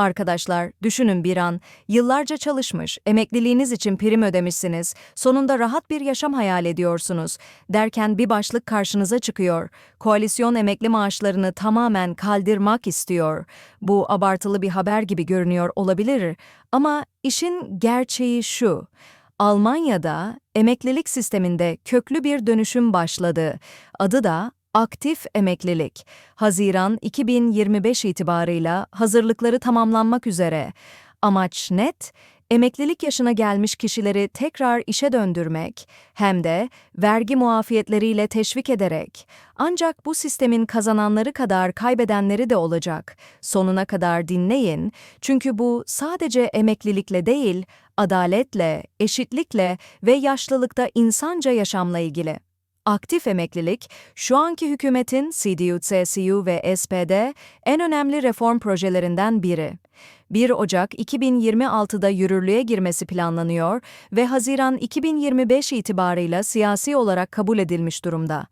Arkadaşlar, düşünün bir an, yıllarca çalışmış, emekliliğiniz için prim ödemişsiniz, sonunda rahat bir yaşam hayal ediyorsunuz. Derken bir başlık karşınıza çıkıyor. Koalisyon emekli maaşlarını tamamen kaldırmak istiyor. Bu abartılı bir haber gibi görünüyor olabilir ama işin gerçeği şu. Almanya'da emeklilik sisteminde köklü bir dönüşüm başladı. Adı da aktif emeklilik. Haziran 2025 itibarıyla hazırlıkları tamamlanmak üzere. Amaç net, emeklilik yaşına gelmiş kişileri tekrar işe döndürmek hem de vergi muafiyetleriyle teşvik ederek. Ancak bu sistemin kazananları kadar kaybedenleri de olacak. Sonuna kadar dinleyin çünkü bu sadece emeklilikle değil, adaletle, eşitlikle ve yaşlılıkta insanca yaşamla ilgili. Aktif emeklilik, şu anki hükümetin CDU, CSU ve SPD en önemli reform projelerinden biri. 1 Ocak 2026'da yürürlüğe girmesi planlanıyor ve Haziran 2025 itibarıyla siyasi olarak kabul edilmiş durumda.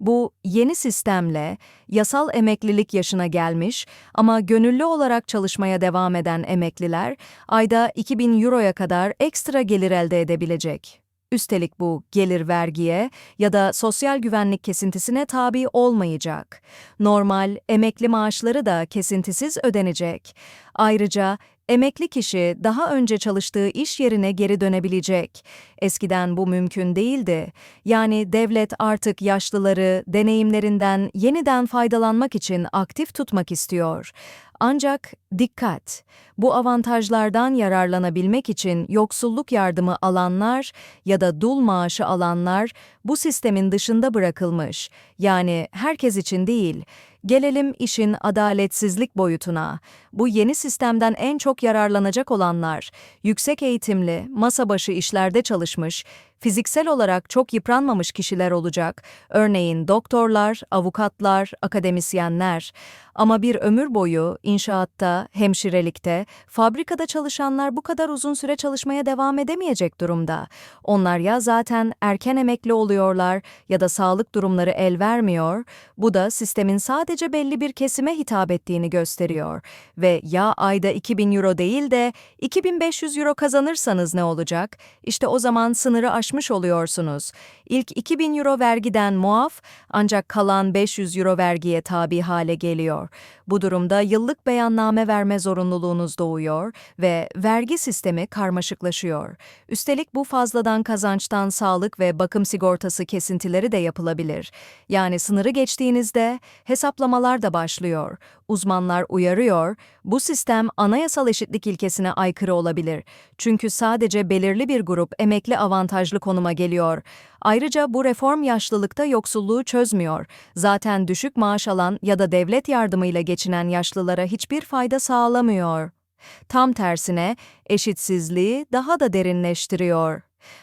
Bu yeni sistemle yasal emeklilik yaşına gelmiş ama gönüllü olarak çalışmaya devam eden emekliler ayda 2000 euroya kadar ekstra gelir elde edebilecek. Üstelik bu gelir vergiye ya da sosyal güvenlik kesintisine tabi olmayacak. Normal emekli maaşları da kesintisiz ödenecek. Ayrıca emekli kişi daha önce çalıştığı iş yerine geri dönebilecek. Eskiden bu mümkün değildi. Yani devlet artık yaşlıları deneyimlerinden yeniden faydalanmak için aktif tutmak istiyor. Ancak dikkat! Bu avantajlardan yararlanabilmek için yoksulluk yardımı alanlar ya da dul maaşı alanlar bu sistemin dışında bırakılmış. Yani herkes için değil. Gelelim işin adaletsizlik boyutuna. Bu yeni sistemden en çok yararlanacak olanlar, yüksek eğitimli, masa başı işlerde çalışmış, fiziksel olarak çok yıpranmamış kişiler olacak. Örneğin doktorlar, avukatlar, akademisyenler. Ama bir ömür boyu inşaatta, hemşirelikte, fabrikada çalışanlar bu kadar uzun süre çalışmaya devam edemeyecek durumda. Onlar ya zaten erken emekli oluyorlar ya da sağlık durumları el vermiyor. Bu da sistemin sadece belli bir kesime hitap ettiğini gösteriyor. Ve ya ayda 2000 euro değil de 2500 euro kazanırsanız ne olacak? İşte o zaman sınırı aşmış oluyorsunuz. İlk 2000 euro vergiden muaf ancak kalan 500 euro vergiye tabi hale geliyor. Bu durumda yıllık beyanname verme zorunluluğunuz doğuyor ve vergi sistemi karmaşıklaşıyor. Üstelik bu fazladan kazançtan sağlık ve bakım sigortası kesintileri de yapılabilir. Yani sınırı geçtiğinizde hesaplamalar da başlıyor. Uzmanlar uyarıyor, bu sistem anayasal eşitlik ilkesine aykırı olabilir. Çünkü sadece belirli bir grup emekli avantajlı konuma geliyor. Ayrıca bu reform yaşlılıkta yoksulluğu çözmüyor. Zaten düşük maaş alan ya da devlet yardımıyla geçinen yaşlılara hiçbir fayda sağlamıyor. Tam tersine eşitsizliği daha da derinleştiriyor.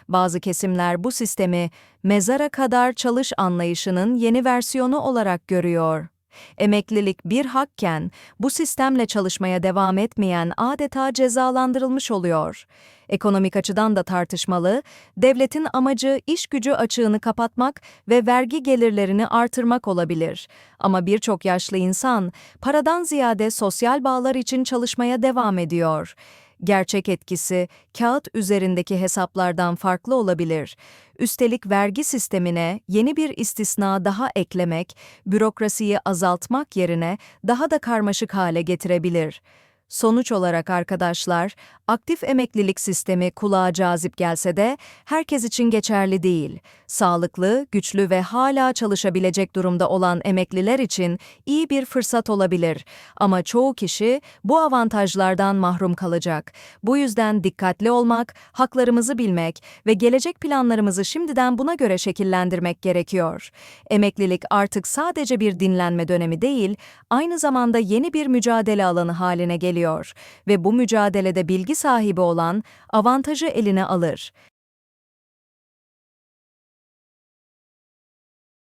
Bazı kesimler bu sistemi mezara kadar çalış anlayışının yeni versiyonu olarak görüyor. Emeklilik bir hakken bu sistemle çalışmaya devam etmeyen adeta cezalandırılmış oluyor. Ekonomik açıdan da tartışmalı, devletin amacı iş gücü açığını kapatmak ve vergi gelirlerini artırmak olabilir. Ama birçok yaşlı insan paradan ziyade sosyal bağlar için çalışmaya devam ediyor. Gerçek etkisi kağıt üzerindeki hesaplardan farklı olabilir. Üstelik vergi sistemine yeni bir istisna daha eklemek, bürokrasiyi azaltmak yerine daha da karmaşık hale getirebilir. Sonuç olarak arkadaşlar, aktif emeklilik sistemi kulağa cazip gelse de herkes için geçerli değil. Sağlıklı, güçlü ve hala çalışabilecek durumda olan emekliler için iyi bir fırsat olabilir. Ama çoğu kişi bu avantajlardan mahrum kalacak. Bu yüzden dikkatli olmak, haklarımızı bilmek ve gelecek planlarımızı şimdiden buna göre şekillendirmek gerekiyor. Emeklilik artık sadece bir dinlenme dönemi değil, aynı zamanda yeni bir mücadele alanı haline geliyor ve bu mücadelede bilgi sahibi olan avantajı eline alır.